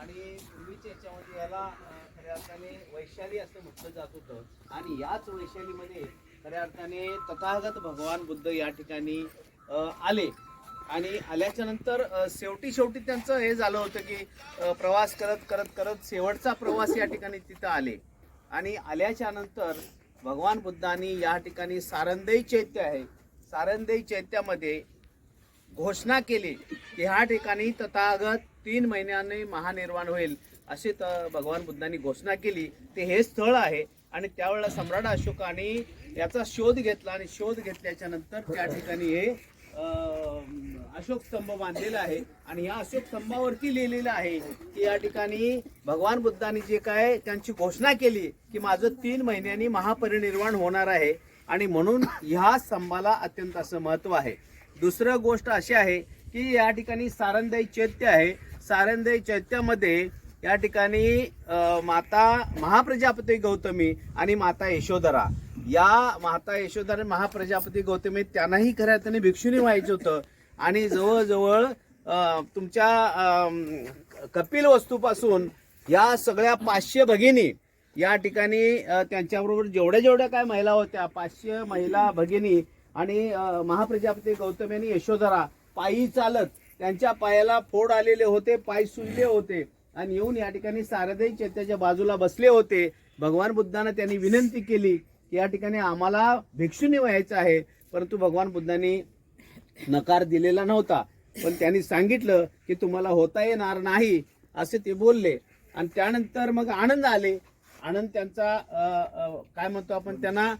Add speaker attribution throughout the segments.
Speaker 1: आणि पूर्वीच्या याच्यामध्ये याला खऱ्या अर्थाने वैशाली असं म्हटलं जात होतं. आणि याच वैशालीमध्ये खऱ्या अर्थाने तथागत भगवान बुद्ध या ठिकाणी आले. आणि आल्याच्यानंतर शेवटी शेवटी त्यांचं हे झालं होतं की प्रवास करत करत करत शेवटचा प्रवास या ठिकाणी तिथं आले. आणि आल्याच्यानंतर भगवान बुद्धांनी या ठिकाणी सारंदई चैत्य आहे. सारंदई चैत्यामध्ये घोषणा केली की ह्या ठिकाणी तथागत तीन महिन्याने महानिर्वाण होईल अशी त भगवान बुद्धांनी घोषणा केली. ते हे स्थळ आहे आणि त्यावेळेला सम्राट अशोकाने याचा शोध घेतला आणि शोध घेतल्याच्या नंतर त्या ठिकाणी हे अशोक स्तंभ बांधलेला आहे. आणि या अशोक स्तंभावरती लिहिलेलं आहे की या ठिकाणी भगवान बुद्धांनी जे काय त्यांची घोषणा केली की माझं तीन महिन्यांनी महापरिनिर्वाण होणार आहे आणि म्हणून ह्या स्तंभाला अत्यंत असं महत्त्व आहे. दुसरं गोष्ट अशी आहे की या ठिकाणी सारंदाई चैत्य आहे. सारंदे चैत्यामध्ये या ठिकाणी माता महाप्रजापती गौतमी आणि माता यशोधरा. या माता यशोधरा आणि महाप्रजापती गौतमी त्यांनाही खऱ्या अर्थाने भिक्षुनी व्हायचं होतं. आणि जवळजवळ तुमच्या कपिल वस्तूपासून या सगळ्या पाचशे भगिनी या ठिकाणी त्यांच्याबरोबर जेवढ्या जेवढ्या काय महिला होत्या पाचशे महिला भगिनी आणि महाप्रजापती गौतमी आणि यशोधरा पायी चालत त्यांच्या पायाला फोड आलेले होते पाय सुजले होते. आणि येऊन या ठिकाणी सारदई चैत्याच्या बाजूला बसले होते. भगवान बुद्धांना त्यांनी विनंती केली की या ठिकाणी आम्हाला भिक्षुनी व्हायचं आहे. परंतु भगवान बुद्धांनी नकार दिलेला नव्हता. पण त्यांनी सांगितलं की तुम्हाला होता येणार नाही असे ते बोलले. आणि त्यानंतर मग आनंद आले. आनंद त्यांचा काय म्हणतो आपण त्यांना?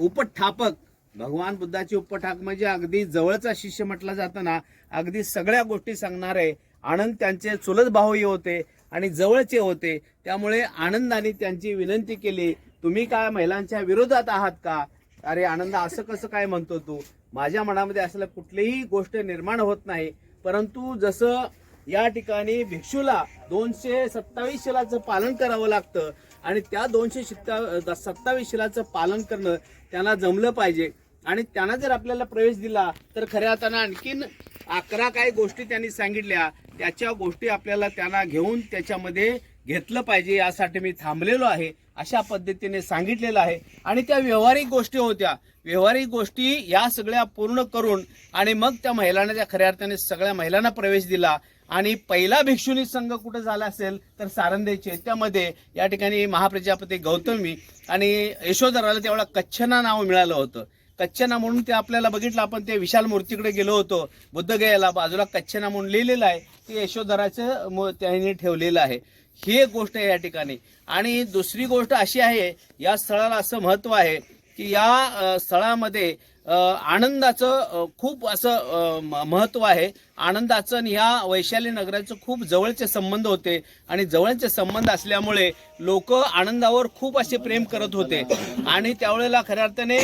Speaker 1: उपठापक. भगवान बुद्धाची उपठाक म्हणजे अगदी जवळचा शिष्य म्हटला जाताना अगदी सगळ्या गोष्टी सांगणारे आनंद त्यांचे चुलत भाऊही होते आणि जवळचे होते. त्यामुळे आनंदाने त्यांची विनंती केली तुम्ही काय महिलांच्या विरोधात आहात का? अरे आनंद असं कसं काय म्हणतो तू? माझ्या मनामध्ये असलं कुठलीही गोष्ट निर्माण होत नाही. परंतु जसं या ठिकाणी भिक्षूला दोनशे सत्तावीस शिलाचं पालन करावं लागतं आणि त्या दोनशे शित्ता सत्तावीस शिलाचं पालन करणं त्यांना जमलं पाहिजे. आणि त्यांना जर आपल्याला प्रवेश दिला तर खऱ्या अर्थानं आणखीन अकरा काही गोष्टी त्यांनी सांगितल्या. त्याच्या गोष्टी आपल्याला त्यांना घेऊन त्याच्यामध्ये घेतलं पाहिजे यासाठी मी थांबलेलो आहे. अशा पद्धतीने सांगितलेलं आहे. आणि त्या व्यवहारिक गोष्टी होत्या. व्यवहारिक गोष्टी या सगळ्या पूर्ण करून आणि मग त्या महिलांना त्या खऱ्या अर्थाने सगळ्या महिलांना प्रवेश दिला. आणि पहिला भिक्षुनी संघ कुठं झाला असेल तर सारंदेचे त्यामध्ये या ठिकाणी महाप्रजापती गौतमी आणि यशोधराला तेवढा कच्छना नाव मिळालं होतं. कच्छना म्हणून ते आपल्याला बघितलं. आपण ते विशाल मूर्तीकडे गेलो होतो बुद्धगयाला बाजूला कच्छना म्हणून लिहिलेलं आहे. ते यशोधराचं त्यांनी ठेवलेलं आहे. ही एक गोष्ट आहे या ठिकाणी. आणि दुसरी गोष्ट अशी आहे या स्थळाला असं महत्त्व आहे की या स्थळामध्ये आनंदाचं खूप असं म- महत्त्व आहे. आनंदाचं आणि ह्या वैशाली नगराचं खूप जवळचे संबंध होते. आणि जवळचे संबंध असल्यामुळे लोक आनंदावर खूप असे प्रेम करत होते. आणि त्यावेळेला खऱ्या अर्थाने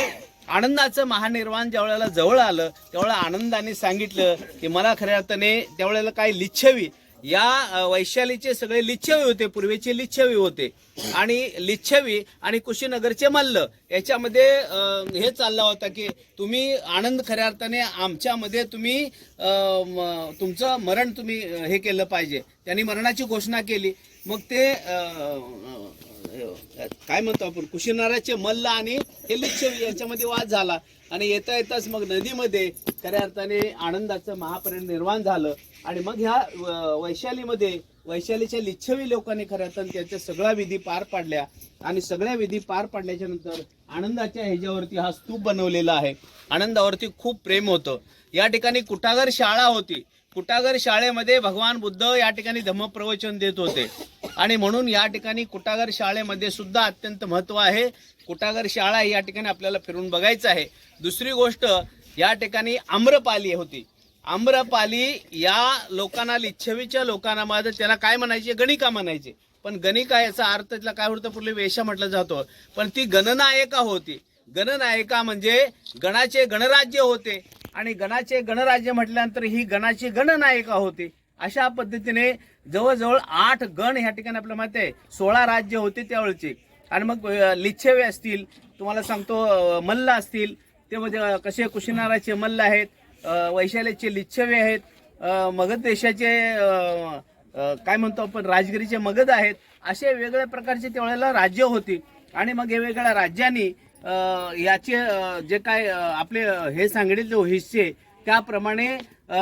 Speaker 1: आनंदाचं महानिर्वाण ज्या वेळेला जवळ आलं त्यावेळेला आनंदाने सांगितलं की मला खऱ्या अर्थाने त्यावेळेला काय लिच्छवी या वैशालीचे सगळे लिच्छवी होते पूर्वीचे लिच्छवी होते. आणि लिच्छवी आणि कुशीनगरचे मल्ल याच्यामध्ये हे चालला होता की तुम्ही आनंद खऱ्या अर्थाने आमच्यामध्ये तुम्ही तुमचं मरण तुम्ही हे केलं पाहिजे. त्यांनी मरणाची घोषणा केली. मग ते काय म्हणतो आपण? कुशीनाराचे मल्ल आणि हे लिच्छवी यांच्यामध्ये वाद झाला. आणि येता येताच मग नदीमध्ये खऱ्या अर्थाने आनंदाचं महापरिनिर्वाण झालं. आणि मग ह्या व- वैशालीमध्ये वैशालीच्या लिच्छवी लोकांनी खऱ्या अर्थाने त्याच्या सगळ्या विधी पार पाडल्या. आणि सगळ्या विधी पार पाडल्याच्या नंतर आनंदाच्या ह्याच्यावरती हा स्तूप बनवलेला आहे. आनंदावरती खूप प्रेम होतं. या ठिकाणी कुटागर शाळा होती. कुटागर शाळेमध्ये भगवान बुद्ध या ठिकाणी धम्मप्रवचन देत होते. आणि म्हणून या ठिकाणी कुटागर शाळेमध्ये सुद्धा अत्यंत महत्त्व आहे. कुटागर शाळा या ठिकाणी आपल्याला फिरून बघायचं आहे. दुसरी गोष्ट या ठिकाणी आम्रपाली होती. आम्रपाली या लोकांना लिच्छवीच्या लोकांना माझं त्याला काय म्हणायचे? गणिका म्हणायचे. पण गणिका याचा अर्थ त्याला काय होतं? पूर्वी वेशा म्हटलं जातो. पण ती गणनायका होती. गणनायका म्हणजे गणाचे गणराज्य होते. आणि गणाचे गणराज्य म्हटल्यानंतर ही गणाची गणनायिका होती. अशा पद्धतीने जवळजवळ आठ गण ह्या ठिकाणी आपल्याला माहिती आहे. सोळा राज्य होते त्यावेळचे. आणि मग लिच्छेवे लिच्छवे असतील तुम्हाला सांगतो मल्ल असतील ते म्हणजे कसे कुशीनाराचे मल्ल आहेत वैशाल्याचे लिच्छवे आहेत मगध देशाचे काय म्हणतो आपण राजगिरीचे मगध आहेत असे वेगळ्या प्रकारचे त्यावेळेला राज्य होती. आणि मग हे वेगवेगळ्या राज्यांनी याचे जे काय आपले हे सांगितले जो हिस्से त्याप्रमाणे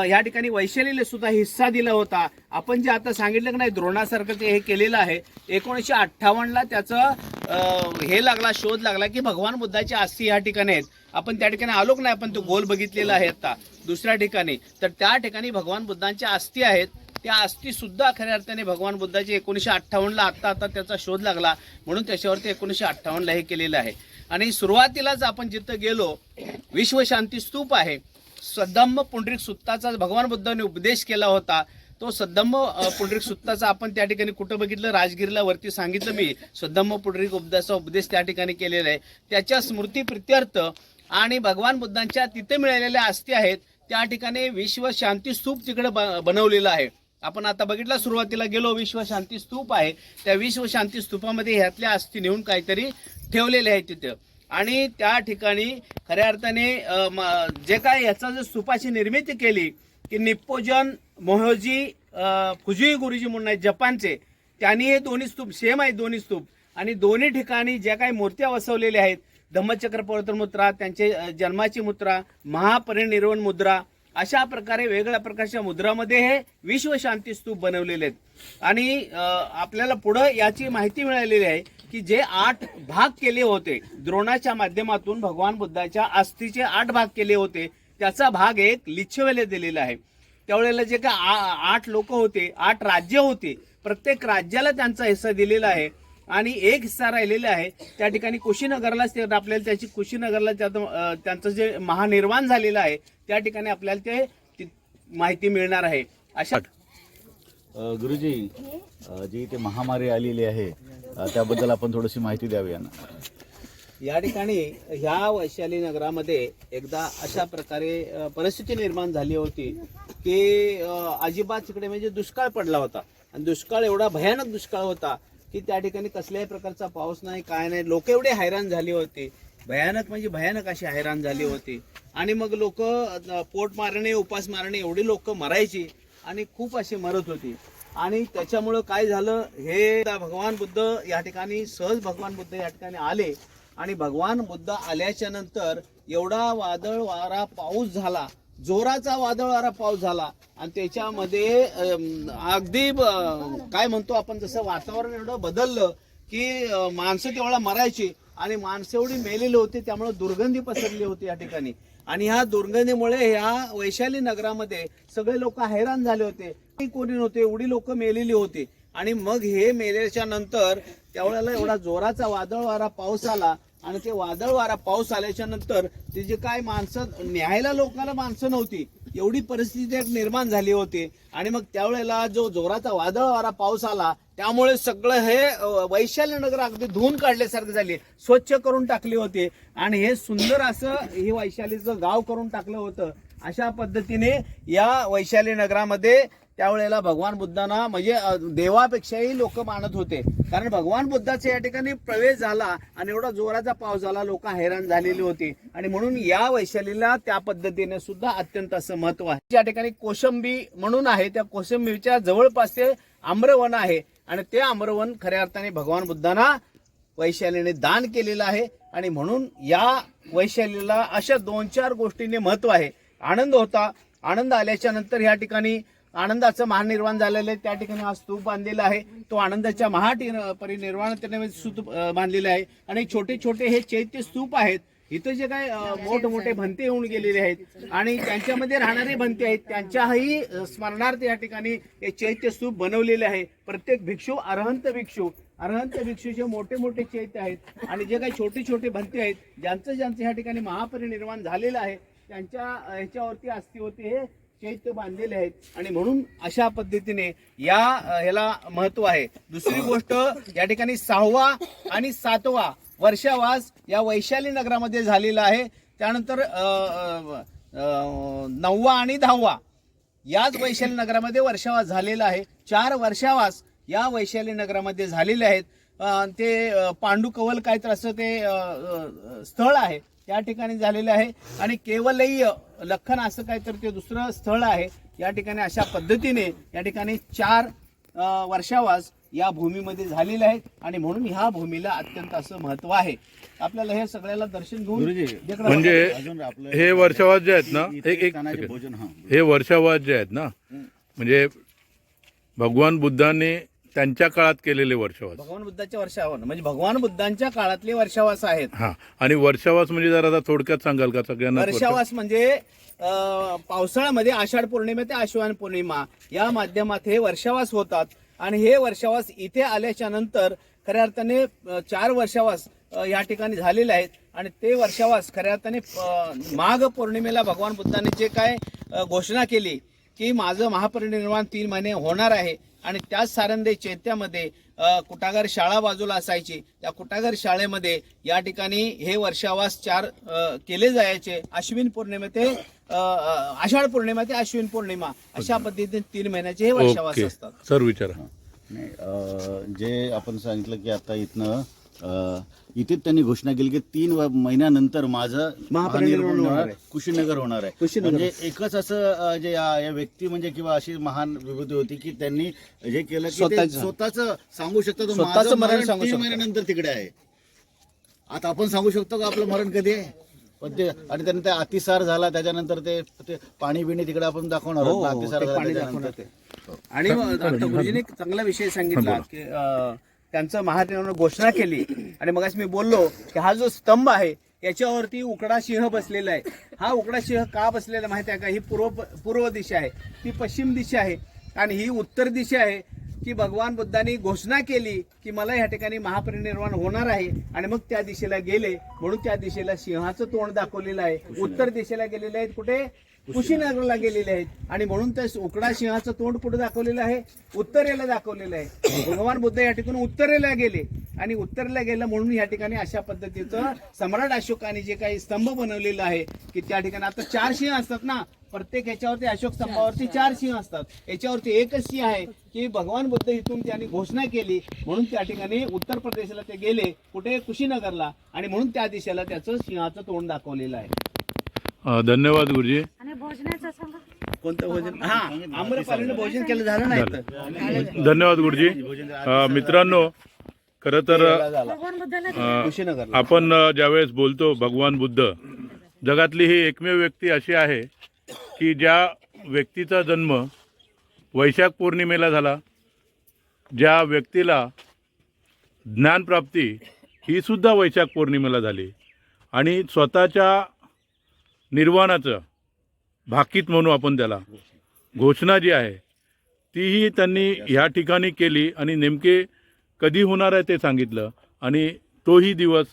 Speaker 1: या ठिकाणी वैशालीला सुद्धा हिस्सा दिला होता. आपण जे आता सांगितलं की नाही द्रोणासारखं ते हे केलेलं आहे. एकोणीसशे अठ्ठावन्नला त्याचं हे लागला शोध लागला की भगवान बुद्धाची आस्ती या ठिकाणी आहेत. आपण त्या ठिकाणी आलोक नाही आपण तो गोल बघितलेला आहे आता दुसऱ्या ठिकाणी. तर त्या ठिकाणी भगवान बुद्धांच्या आस्ती आहेत. त्या अस्थी सुद्धा खऱ्या अर्थाने भगवान बुद्धाची एकोणीसशे अठ्ठावन्नला आत्ता आता त्याचा शोध लागला. म्हणून त्याच्यावरती एकोणीसशे अठ्ठावन्नला हे केलेलं आहे. आणि सुरुवातीलाच आपण जिथं गेलो विश्वशांती स्तूप आहे. सद्धम्म पुंडरिक सुत्ताचा भगवान बुद्धांनी उपदेश केला होता. तो सद्धम्म पुंडरिक सुत्ताचा आपण त्या ठिकाणी कुठं बघितलं? राजगिरीला वरती सांगितलं मी. सद्धम्म पुंडरिक उपदेशाचा उपदेश त्या ठिकाणी केलेला आहे. त्याच्या स्मृती प्रित्यर्थ आणि भगवान बुद्धांच्या तिथे मिळालेल्या अस्थी आहेत त्या ठिकाणी विश्व शांती स्तूप तिकडे ब- बनवलेलं आहे. आपण आता बघितलं सुरुवातीला गेलो विश्वशांती स्तूप आहे. त्या विश्वशांती स्तूपामध्ये ह्यातल्या अस्थी नेऊन काहीतरी ठेवलेले आहेत तिथं. आणि त्या ठिकाणी खऱ्या अर्थाने म- जे काय याचा जर स्तूपाची निर्मिती केली की निप्पोजन मोहोजी फुजुई गुरुजी म्हणून आहेत जपानचे त्यांनी हे दोन्ही स्तूप सेम आहेत दोन्ही स्तूप. आणि दोन्ही ठिकाणी ज्या काही मूर्त्या वसवलेल्या आहेत धम्मचक्र प्रवर्तन मुद्रा त्यांचे जन्माची मुद्रा महापरिनिर्वण मुद्रा अशा प्रकारे वेगळ्या प्रकारच्या मुद्रामध्ये हे विश्व शांती स्तूप बनवलेले आहेत. आणि आपल्याला पुढं याची माहिती मिळालेली आहे की जे आठ भाग केले होते द्रोणाच्या माध्यमातून भगवान बुद्धाच्या अस्थीचे आठ भाग केले होते त्याचा भाग एक लिच्छवेले दिलेला आहे. त्यावेळेला जे काय आ- आठ लोक होते आठ राज्य होते प्रत्येक राज्याला त्यांचा हिस्सा दिलेला आहे. आणि एक हिस्सा राहिलेला आहे त्या ठिकाणी कुशीनगरलाच ते आपल्याला त्याची कुशीनगरला त्याचं त्यांचं जे महानिर्माण झालेलं आहे त्या ठिकाणी आपल्याला ते ती माहिती मिळणार आहे. अशा
Speaker 2: गुरुजी जी इथे महामारी आलेली आहे त्याबद्दल आपण थोडीशी माहिती द्यावी यांना.
Speaker 1: या ठिकाणी ह्या वैशाली नगरामध्ये एकदा अशा प्रकारे परिस्थिती निर्माण झाली होती की अजिबात तिकडे म्हणजे दुष्काळ पडला होता. आणि दुष्काळ एवढा भयानक दुष्काळ होता की त्या ठिकाणी कसल्याही प्रकारचा पाऊस नाही काय नाही. लोक एवढे हैराण झाली होती. भयानक म्हणजे भयानक अशी हैराण झाली होती. आणि मग लोक पोट मारणे उपास मारणे एवढी लोक मरायची आणि खूप अशी मरत होती. आणि त्याच्यामुळं काय झालं हे भगवान बुद्ध या ठिकाणी सहज भगवान बुद्ध या ठिकाणी आले. आणि भगवान बुद्ध आल्याच्यानंतर एवढा वादळ वारा पाऊस झाला जोराचा वादळ वारा पाऊस झाला. आणि त्याच्यामध्ये अगदी काय म्हणतो आपण जसं वातावरण एवढं बदललं की माणसं तेवढा मरायची. आणि माणसं एवढी मेलेली होती त्यामुळे दुर्गंधी पसरली होती या ठिकाणी. आणि ह्या दुर्गंधीमुळे ह्या वैशाली नगरामध्ये सगळे लोक हैराण झाले होते. कोणी नव्हते एवढी लोक मेलेली होती. आणि मग हे मेल्याच्या नंतर त्यावेळेला एवढा जोराचा वादळ वारा पाऊस आला. आणि ते वादळ वारा पाऊस आल्याच्यानंतर ते जे काय माणसं न्यायला लोकांना माणसं नव्हती एवढी परिस्थिती एक निर्माण झाली होती. आणि मग त्यावेळेला जो जोराचा वादळ वारा पाऊस आला त्यामुळे सगळं हे अ, वैशाली नगर अगदी धुवून काढल्यासारखं झाले. स्वच्छ करून टाकले होते. आणि हे सुंदर असं हे वैशालीचं गाव करून टाकलं होतं. अशा पद्धतीने या वैशाली नगरामध्ये त्यावेळेला भगवान बुद्धांना म्हणजे देवापेक्षाही लोक मानत होते. कारण भगवान बुद्धाचा या ठिकाणी प्रवेश झाला आणि एवढा जोराचा पाऊस झाला लोक हैराण झालेली होती. आणि म्हणून या वैशालीला त्या पद्धतीने सुद्धा अत्यंत असं महत्त्व आहे. ज्या ठिकाणी कोशंबी म्हणून आहे. त्या कोशंबीच्या जवळपास ते आम्रवन आहे. आणि ते आम्रवन खऱ्या अर्थाने भगवान बुद्धांना वैशालीने दान केलेलं आहे. आणि म्हणून या वैशालीला अशा दोन चार गोष्टींनी महत्त्व आहे. आनंद होता. आनंद आल्याच्यानंतर या ठिकाणी आनंदाचं महानिर्वाण झालेलं आहे. त्या ठिकाणी हा स्तूप बांधलेला आहे. तो आनंदाच्या महा परिनिर्वाण त्याने स्तूप बांधलेला आहे. आणि छोटे छोटे हे चैत्य स्तूप आहेत. इथं जे काय मोठमोठे भंते येऊन गेलेले आहेत. आणि त्यांच्यामध्ये राहणारे भंते आहेत. त्यांच्याही स्मरणार्थ या ठिकाणी हे चैत्य स्तूप बनवलेले आहे. प्रत्येक भिक्षू अरहंत भिक्षू अरहंत भिक्षूचे मोठे मोठे चैत्य आहेत. आणि जे काही छोटे छोटे भंते आहेत ज्यांचं ज्यांचं ह्या ठिकाणी महापरिनिर्वाण झालेलं आहे त्यांच्या ह्याच्यावरती अस्थी होते हे चैत्य बांधलेले आहेत. आणि म्हणून अशा पद्धतीने या ह्याला महत्त्व आहे. दुसरी गोष्ट या ठिकाणी सहावा आणि सातवा वर्षावास या वैशाली नगरामध्ये झालेला आहे. त्यानंतर नववा आणि दहावा याच वैशाली नगरामध्ये वर्षावास झालेला आहे. चार वर्षावास या वैशाली नगरामध्ये झालेले आहेत. ते पांडू कवल काय तर असं ते स्थळ आहे. या ठिकाणी झालेलं आहे. आणि केवलय लखन असं काय तर ते दुसरं स्थळ आहे. या ठिकाणी अशा पद्धतीने या ठिकाणी चार वर्षावास या भूमीमध्ये झालेले आहेत आणि म्हणून ह्या भूमीला अत्यंत असं महत्त्व आहे. आपल्याला हे सगळ्याला दर्शन घेऊन
Speaker 3: म्हणजे हे वर्षावास जे आहेत ना एक एक
Speaker 2: हा
Speaker 3: हे वर्षावास जे आहेत ना म्हणजे भगवान बुद्धाने त्यांच्या काळात केलेले वर्षावास.
Speaker 1: भगवान बुद्धाच्या वर्षावास म्हणजे भगवान बुद्धांच्या काळातले वर्षावास आहेत.
Speaker 3: हा. आणि वर्षावास म्हणजे जरा आता थोडक्यात सांगाल का सगळ्यांना
Speaker 1: वर्षावास म्हणजे अं, पावसाळ्यामध्ये आषाढ पौर्णिमा ते आश्वान पौर्णिमा या माध्यमात हे वर्षावास होतात. आणि हे वर्षावास इथे आल्याच्यानंतर खऱ्या अर्थाने चार वर्षावास या ठिकाणी झालेले आहेत. आणि ते वर्षावास खऱ्या अर्थाने माघ पौर्णिमेला भगवान बुद्धाने जे काय घोषणा केली की माझं महापरिनिर्वाण तीन महिने होणार आहे. आणि त्याच सारंदे चैत्यामध्ये कुटागर शाळा बाजूला असायची. त्या कुटागर शाळेमध्ये या ठिकाणी हे वर्षावास चार केले जायचे. अश्विन पौर्णिमा ते आषाढ पौर्णिमा ते अश्विन पौर्णिमा अशा पद्धतीने तीन महिन्याचे हे वर्षावास असतात.
Speaker 3: सर विचारा.
Speaker 2: नाही जे आपण सांगितलं की आता इथनं अं, इथे त्यांनी घोषणा केली की तीन महिन्यानंतर माझं महानिर्वाण
Speaker 1: होणार आहे.
Speaker 2: कुशीनगर होणार आहे
Speaker 1: कुशीनगर.
Speaker 2: म्हणजे एकच असं जे या या व्यक्ती म्हणजे किंवा अशी महान विभूती होती की त्यांनी जे केलं
Speaker 1: स्वतःचं.
Speaker 2: सांगू शकतात की
Speaker 1: स्वतःचं
Speaker 2: माझं
Speaker 1: मरण
Speaker 2: तीन. महिन्यानंतर तिकडे आहे आता आपण सांगू शकतो का आपलं मरण कधी आहे पण ते आणि त्यांनी ते अतिसार झाला त्याच्यानंतर ते पाणी बिणी तिकडे आपण दाखवणार आहोत ना,
Speaker 1: हो,
Speaker 2: अतिसार.
Speaker 1: आणि डॉक्टर गुरुजीने एक चांगला विषय सांगितला की त्यांचं महादेवानं घोषणा केली. आणि मग मी बोललो की हा जो स्तंभ आहे याच्यावरती उकडा सिंह बसलेला आहे. हा उकडा सिंह का बसलेला माहिती आहे का? ही पूर्व पूर्व दिशा आहे. ती पश्चिम दिशा आहे. आणि ही उत्तर दिशा आहे की भगवान बुद्धांनी घोषणा केली की मला या ठिकाणी महापरिनिर्वाण होणार आहे. आणि मग त्या दिशेला गेले. म्हणून त्या दिशेला सिंहाचं तोंड दाखवलेलं आहे. उत्तर दिशेला गेलेले आहेत कुठे? कुशीनगरला गेलेले आहेत. आणि म्हणून त्या उकडा सिंहाचं तोंड कुठे दाखवलेलं आहे उत्तरेला दाखवलेलं आहे. भगवान बुद्ध या ठिकाणी उत्तरेला गेले. आणि उत्तरेला गेलं म्हणून या ठिकाणी अशा पद्धतीचं सम्राट अशोकाने जे काही स्तंभ बनवलेला आहे की त्या ठिकाणी आता चार सिंह असतात ना प्रत्येक याच्यावरती अशोक स्तंभावरती चार सिंह असतात. याच्यावरती एकच सिंह आहे की भगवान बुद्ध इथून त्यांनी घोषणा केली म्हणून त्या ठिकाणी उत्तर प्रदेशला ते गेले कुठे? कुशीनगरला. आणि म्हणून त्या दिशेला त्याचं सिंहाचं तोंड दाखवलेलं आहे.
Speaker 3: धन्यवाद गुरुजी.
Speaker 1: कोणतं भोजन? हा. आम्रपालीनं भोजन केलं झालं नाही तर.
Speaker 3: धन्यवाद गुरुजी. मित्रांनो खरं तर आपण ज्यावेळेस बोलतो भगवान बुद्ध जगातली ही एकमेव व्यक्ती अशी आहे की ज्या व्यक्तीचा जन्म वैशाख पौर्णिमेला झाला ज्या व्यक्तीला ज्ञानप्राप्ती ही सुद्धा वैशाख पौर्णिमेला झाली. आणि स्वतःच्या निर्वाणाचं भाकीत म्हणू आपण त्याला. घोषणा जी आहे तीही त्यांनी ह्या ठिकाणी केली आणि नेमके कधी होणार आहे ते सांगितलं. आणि तोही दिवस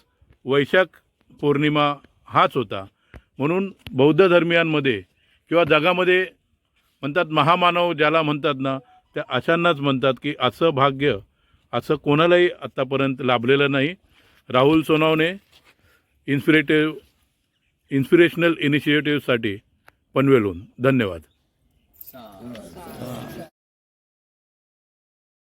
Speaker 3: वैशाख पौर्णिमा हाच होता. म्हणून बौद्ध धर्मियांमध्ये किंवा जगामध्ये म्हणतात महामानव ज्याला म्हणतात ना त्या अशांनाच म्हणतात की असं भाग्य असं कोणालाही आत्तापर्यंत लाभलेलं नाही. राहुल सोनावने इन्स्पिरेटिव्ह इन्स्पिरेशनल इनिशिएटिव्हसाठी पनवेलहून. धन्यवाद.